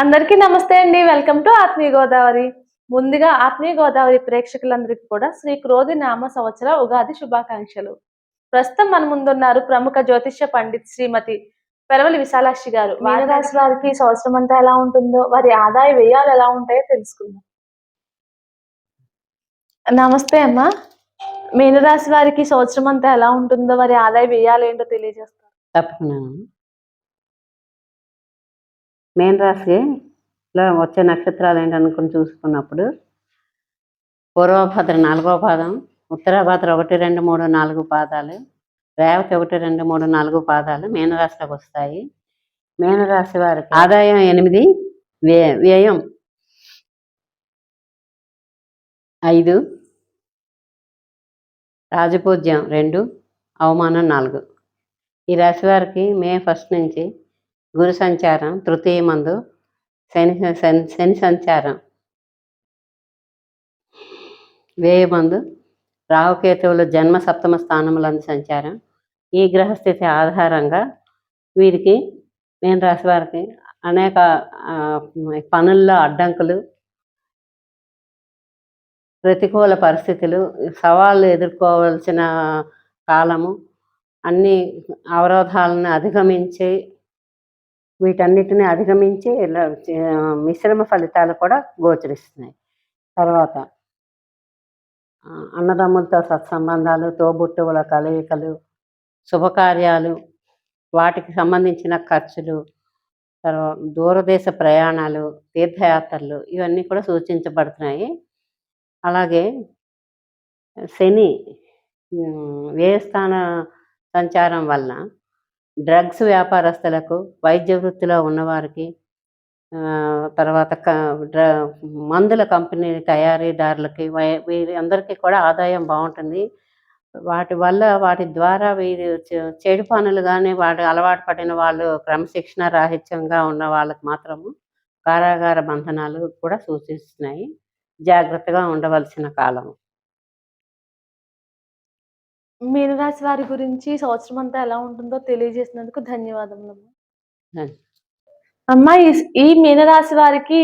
అందరికీ నమస్తే అండి. వెల్కమ్ టు ఆత్మీయ గోదావరి. ముందుగా ఆత్మీయ గోదావరి ప్రేక్షకులందరికీ కూడా శ్రీ క్రోధి నామ సంవత్సర ఉగాది శుభాకాంక్షలు. ప్రస్తుతం మన ముందున్నారు ప్రముఖ జ్యోతిష్య పండిత్ శ్రీమతి పెరవలి విశాలాక్షి గారు. మీనరాశి వారికి సంవత్సరం అంతా ఎలా ఉంటుందో వారి ఆదాయ వ్యయాలు ఎలా ఉంటాయో తెలుసుకుందాం. నమస్తే అమ్మా. మీనరాశి వారికి సంవత్సరం అంతా ఎలా ఉంటుందో వారి ఆదాయ వ్యయాలు ఏంటో తెలియజేస్తారు? తప్పకుండా మేన్ రాశిలో వచ్చే నక్షత్రాలు ఏంటనుకుని చూసుకున్నప్పుడు పూర్వభద్ర నాలుగో పాదం ఉత్తరాభద్ర ఒకటి రెండు మూడు నాలుగు పాదాలు రేవతి ఒకటి రెండు మూడు నాలుగు పాదాలు మీనరాశిలోకి వస్తాయి. మీనరాశి వారికి ఆదాయం ఎనిమిది వ్యయ వ్యయం ఐదు రాజపూజ్యం రెండు అవమానం నాలుగు. ఈ రాశి వారికి మే ఫస్ట్ నుంచి గురు సంచారం తృతీయ మందు శని శని శని సంచారం. వేయ మందు జన్మ సప్తమ స్థానములందు సంచారం. ఈ గ్రహస్థితి ఆధారంగా వీరికి నేను రాశి వారికి అనేక పనుల్లో అడ్డంకులు ప్రతికూల పరిస్థితులు సవాళ్ళు ఎదుర్కోవాల్సిన కాలము అన్ని అవరోధాలను అధిగమించి వీటన్నిటిని అధిగమించి మిశ్రమ ఫలితాలు కూడా గోచరిస్తున్నాయి. తర్వాత అన్నదమ్ములతో సత్సంబంధాలు తోబుట్టువుల కలయికలు శుభకార్యాలు వాటికి సంబంధించిన ఖర్చులు తర్వాత దూరదేశ ప్రయాణాలు తీర్థయాత్రలు ఇవన్నీ కూడా సూచించబడుతున్నాయి. అలాగే శని వ్యయస్థాన సంచారం వల్ల డ్రగ్స్ వ్యాపారస్తులకు వైద్య వృత్తిలో ఉన్నవారికి ఆ, తర్వాత క డ్ర మందుల కంపెనీ తయారీదారులకి వై- వీరి అందరికీ కూడా ఆదాయం బాగుంటుంది. వాటి వల్ల వాటి ద్వారా వీరు చె- చెడు పనులు కానీ వాటి అలవాటు పడిన వాళ్ళు క్రమశిక్షణ రాహిత్యంగా ఉన్న వాళ్ళకి మాత్రము కారాగార బంధనాలు కూడా సూచిస్తున్నాయి. జాగ్రత్తగా ఉండవలసిన కాలం మీనరాశి వారి గురించి సంవత్సరం అంతా ఎలా ఉంటుందో తెలియజేసినందుకు ధన్యవాదములు ధన్య- అమ్మా ఈ- మీనరాశి వారికి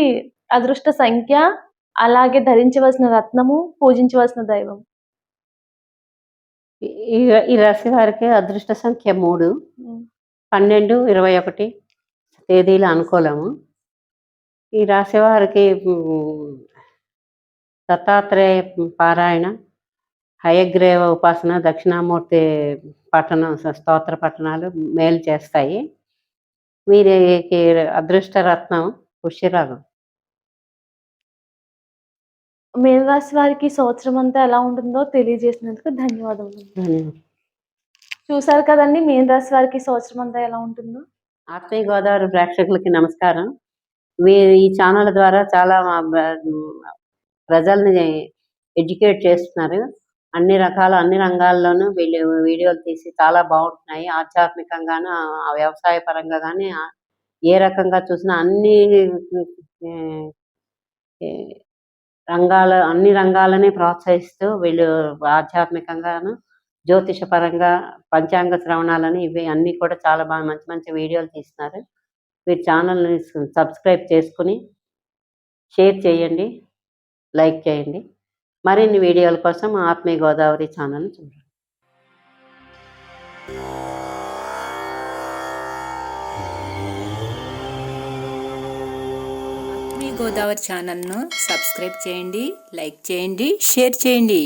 అదృష్ట సంఖ్య అలాగే ధరించవలసిన రత్నము పూజించవలసిన దైవం. ఈ- రాశి వారికి అదృష్ట సంఖ్య మూడు. పన్నెండు ఇరవై ఒకటి తేదీల అనుకూలము. ఈ రాశి వారికి దత్తాత్రేయ పారాయణ హయగ్రీవ ఉపాసన దక్షిణామూర్తి పఠనం స్తోత్ర పఠనాలు మేలు చేస్తాయి. వీరికి అదృష్ట రత్నం పుష్యరాగం. మీనరాశి వారికి సంవత్సరం అంతా ఎలా ఉంటుందో తెలియజేసినందుకు ధన్యవాదములు. ధన్యవాదాలు చూసారు కదండి మీనరాశి వారికి సంవత్సరం అంతా ఎలా ఉంటుందో? ఆత్మీయ గోదావరి ప్రేక్షకులకి నమస్కారం. వీరు ఈ ఛానల్ ద్వారా చాలా మా ప్రజల్ని ఎడ్యుకేట్ చేస్తున్నారు. అన్ని రకాల అన్ని రంగాల్లోనూ వీళ్ళు వీడియోలు తీసి చాలా బాగుంటున్నాయి. ఆధ్యాత్మికంగాను వ్యవసాయ పరంగా కానీ ఏ రకంగా చూసినా అన్ని రంగాల అన్ని రంగాలని ప్రోత్సహిస్తూ వీళ్ళు ఆధ్యాత్మికంగాను జ్యోతిష పరంగా పంచాంగ శ్రవణాలని ఇవి అన్నీ కూడా చాలా బాగా మంచి మంచి వీడియోలు తీస్తున్నారు. మీరు ఛానల్ని సబ్స్క్రైబ్ చేసుకుని షేర్ చేయండి లైక్ చేయండి. మరిన్ని వీడియోల కోసం ఆత్మీయ గోదావరి ఛానల్ని చూడండి. మీ గోదావరి ఛానల్ను సబ్స్క్రైబ్ చేయండి లైక్ చేయండి షేర్ చేయండి.